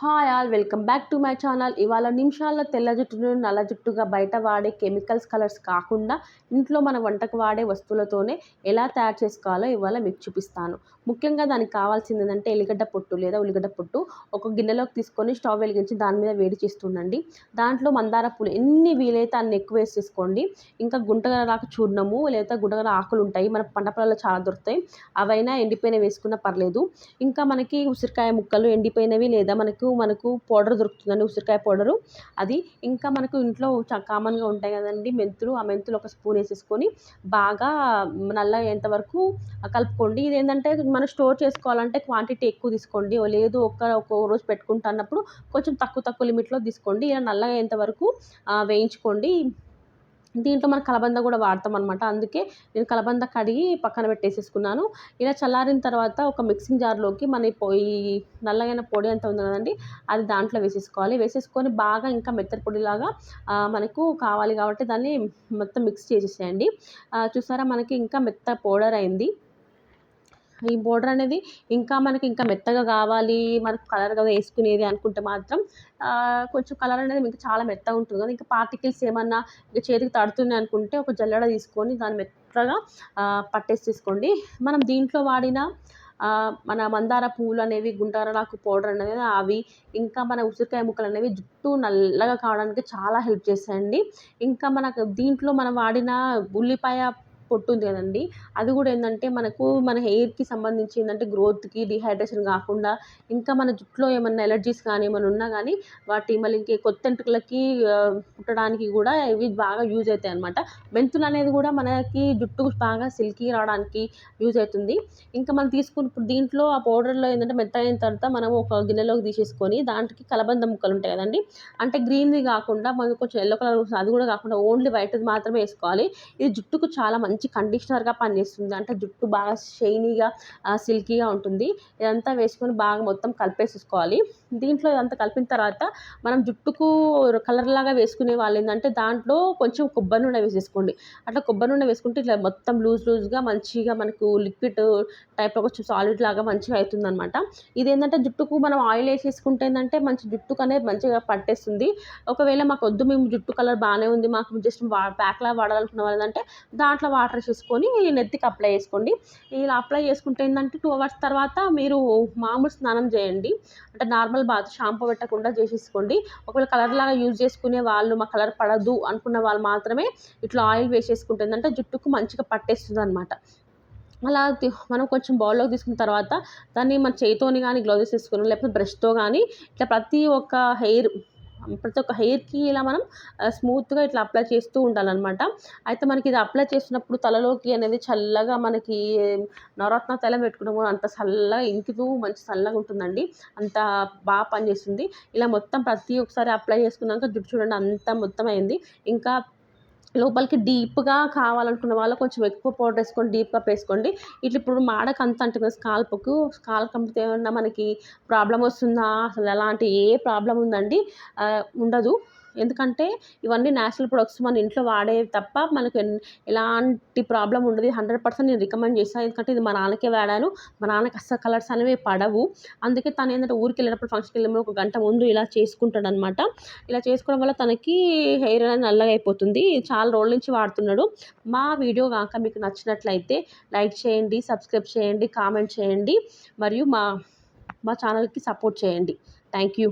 Hi all welcome back to my channel. ఇవాళ నిమిషాల్లో తెల్ల జుట్టును నల్ల జుట్టుగా బయట వాడే కెమికల్స్ కలర్స్ కాకుండా ఇంట్లో మన వంటకు వాడే వస్తువులతోనే ఎలా తయారు చేసుకోవాలో ఇవాళ మీకు చూపిస్తాను. ముఖ్యంగా దానికి కావాల్సింది ఏంటంటే ఎల్లిగడ్డ పొట్టు లేదా ఉల్లిగడ్డ పొట్టు ఒక గిన్నెలోకి తీసుకొని స్టవ్ వెలిగించి దాని మీద వేడి చేస్తుండండి దాంట్లో మందార పూలు ఎన్ని వీలైతే అన్ని ఎక్కువ వేసేసుకోండి ఇంకా గుంటగరాకు చూర్ణము లేదా గుంటగల ఆకులు ఉంటాయి. మన పంట పొలాల్లో చాలా దొరుకుతాయి. అవైనా ఎండిపోయిన వేసుకున్నా పర్లేదు. ఇంకా మనకి ఉసిరికాయ ముక్కలు ఎండిపోయినవి లేదా మనకు మనకు పౌడర్ దొరుకుతుందండి ఉసిరికాయ పౌడరు. అది ఇంకా మనకు ఇంట్లో కామన్గా ఉంటాయి కదండి మెంతులు. ఆ మెంతులు ఒక స్పూన్ వేసేసుకొని బాగా నల్ల అయ్యేంత వరకు కలుపుకోండి. ఇది ఏంటంటే మనం స్టోర్ చేసుకోవాలంటే క్వాంటిటీ ఎక్కువ తీసుకోండి. లేదు ఒక్క ఒక్క రోజు పెట్టుకుంటా అన్నప్పుడు కొంచెం తక్కువ తక్కువ లిమిట్లో తీసుకోండి. ఇలా నల్లగా అయ్యేంత వరకు వేయించుకోండి. దీంట్లో మనం కలబంద కూడా వాడతాం అనమాట అందుకే నేను కలబంద కడిగి పక్కన పెట్టేసేసుకున్నాను. ఇలా చల్లారిన తర్వాత ఒక మిక్సింగ్ జార్లోకి మన పొయ్యి నల్లగైన పొడి అంత ఉంది కదండి అది దాంట్లో వేసేసుకోవాలి. వేసేసుకొని బాగా ఇంకా మెత్తటి పొడిలాగా మనకు కావాలి కాబట్టి దాన్ని మొత్తం మిక్స్ చేసేసేయండి. చూసారా మనకి ఇంకా మెత్త పౌడర్ అయింది. ఈ బోర్డర్ అనేది ఇంకా మనకి ఇంకా మెత్తగా కావాలి మనకు కలర్గా వేసుకునేది అనుకుంటే మాత్రం కొంచెం కలర్ అనేది ఇంకా చాలా మెత్తగా ఉంటుంది. కదా ఇంకా పార్టికల్స్ ఏమన్నా ఇంకా చేతికి తడుతున్నాయి అనుకుంటే ఒక జల్లెడ తీసుకొని దాన్ని మెత్తగా పట్టేసి తీసుకోండి మనం దీంట్లో వాడిన మన మందార పువ్వులు అనేవి గుంటారలాకు పౌడర్ అనేది అవి ఇంకా మన ఉసిరికాయ ముక్కలు అనేవి జుట్టు నల్లగా కావడానికి చాలా హెల్ప్ చేస్తాయండి. ఇంకా మనకు దీంట్లో మనం వాడిన ఉల్లిపాయ పొట్టు ఉంది కదండి. అది కూడా ఏంటంటే మనకు మన హెయిర్కి సంబంధించి ఏంటంటే గ్రోత్కి డిహైడ్రేషన్ కాకుండా ఇంకా మన జుట్టులో ఏమన్నా ఎలర్జీస్ కానీ ఏమైనా ఉన్నా కానీ వాటి మళ్ళీ ఇంకే కొత్త ఎంటుకలకి పుట్టడానికి కూడా ఇవి బాగా యూజ్ అవుతాయి అనమాట మెంతులు అనేది కూడా మనకి జుట్టు బాగా సిల్కీ రావడానికి యూజ్ అవుతుంది. ఇంకా మనం తీసుకున్న దీంట్లో ఆ పౌడర్లో ఏంటంటే మెత్త అయిన తర్వాత మనం ఒక గిన్నెలోకి తీసేసుకొని దాంట్లోకి కలబంద ముక్కలు ఉంటాయి కదండి. అంటే గ్రీన్ది కాకుండా మనకు కొంచెం ఎల్లో కలర్ అది కూడా కాకుండా ఓన్లీ వైట్ది మాత్రమే వేసుకోవాలి. ఇది జుట్టుకు చాలా మంచి మంచి కండిషనర్గా పనిచేస్తుంది. అంటే జుట్టు బాగా షైనీగా సిల్కీగా ఉంటుంది. ఇదంతా వేసుకొని బాగా మొత్తం కలిపేసుకోవాలి దీంట్లో ఇదంతా కలిపిన తర్వాత మనం జుట్టుకు కలర్ లాగా వేసుకునే వాళ్ళు ఏంటంటే దాంట్లో కొంచెం కొబ్బరి నూనె వేసేసుకోండి. అట్లా కొబ్బరి నూనె వేసుకుంటే ఇట్లా మొత్తం లూజ్ లూజ్గా మంచిగా మనకు లిక్విడ్ టైప్లో కొంచెం సాలిడ్ లాగా మంచిగా అవుతుందన్నమాట. ఇదేంటంటే జుట్టుకు మనం ఆయిల్ వేసేసుకుంటే ఏంటంటే మంచి జుట్టుకు అనేది మంచిగా పట్టేస్తుంది. ఒకవేళ మాకు వద్దు మేము జుట్టు కలర్ బాగానే ఉంది మాకు జస్ట్ ప్యాక్లా వాడాలనుకున్న వాళ్ళు ఏంటంటే దాంట్లో వాటర్ చేసుకొని నెత్తికి అప్లై చేసుకోండి. ఇలా అప్లై చేసుకుంటే ఏంటంటే టూ అవర్స్ తర్వాత మీరు మామూలు స్నానం చేయండి. అంటే నార్మల్ బాత్ షాంపూ పెట్టకుండా చేసేసుకోండి. ఒకవేళ కలర్ లాగా యూజ్ చేసుకునే వాళ్ళు మా కలర్ పడదు అనుకున్న వాళ్ళు మాత్రమే ఇట్లా ఆయిల్ వేసేసుకుంటే ఏంటంటే జుట్టుకు మంచిగా పట్టేస్తుంది అనమాట అలా మనం కొంచెం బౌల్లోకి తీసుకున్న తర్వాత దాన్ని మన చేతితోని కానీ గ్లౌజెస్ వేసుకుని లేకపోతే బ్రష్తో కానీ ఇట్లా ప్రతి ఒక్క హెయిర్ ప్రతి ఒక్క హెయిర్కి ఇలా మనం స్మూత్గా ఇట్లా అప్లై చేస్తూ ఉండాలన్నమాట. అయితే మనకి ఇది అప్లై చేసినప్పుడు తలలోకి అనేది చల్లగా మనకి నవరత్న తైలం పెట్టుకున్నాము అంత చల్లగా ఇంకితూ మంచి చల్లగా ఉంటుందండి. అంత బాగా పనిచేస్తుంది. ఇలా మొత్తం ప్రతి ఒక్కసారి అప్లై చేసుకున్నాక జుట్టు చూడండి అంత మొత్తం అయింది. ఇంకా లోపలికి డీప్గా కావాలనుకున్న వాళ్ళు కొంచెం ఎక్కువ పౌడర్ వేసుకొని డీప్గా వేసుకోండి ఇట్లా ఇప్పుడు మాడకు అంత అంటుంది స్కాల్ప్కు స్కాల్ కంపితే ఏమన్నా మనకి ప్రాబ్లం వస్తుందా? అసలు ఎలాంటి ఏ ప్రాబ్లం ఉందండి? ఉండదు. ఎందుకంటే ఇవన్నీ న్యాచురల్ ప్రొడక్ట్స్ మన ఇంట్లో వాడే తప్ప మనకు ఎలాంటి ప్రాబ్లం ఉండదు. హండ్రెడ్ పర్సెంట్ నేను రికమెండ్ చేస్తాను ఎందుకంటే ఇది మా నాన్నకే వాడాను. మా నాన్నకి అస్సలు కలర్స్ అనేవి పడవు. అందుకే తను ఏంటంటే ఊరికి వెళ్ళినప్పుడు ఫంక్షన్కి వెళ్ళినప్పుడు ఒక గంట ముందు ఇలా చేసుకుంటాడు అనమాట ఇలా చేసుకోవడం వల్ల తనకి హెయిర్ అనేది నల్లగా అయిపోతుంది. చాలా రోజుల నుంచి వాడుతున్నాడు. మా వీడియో కాక మీకు నచ్చినట్లయితే లైక్ చేయండి సబ్స్క్రైబ్ చేయండి కామెంట్ చేయండి. మరియు మా మా ఛానల్కి సపోర్ట్ చేయండి. Thank you.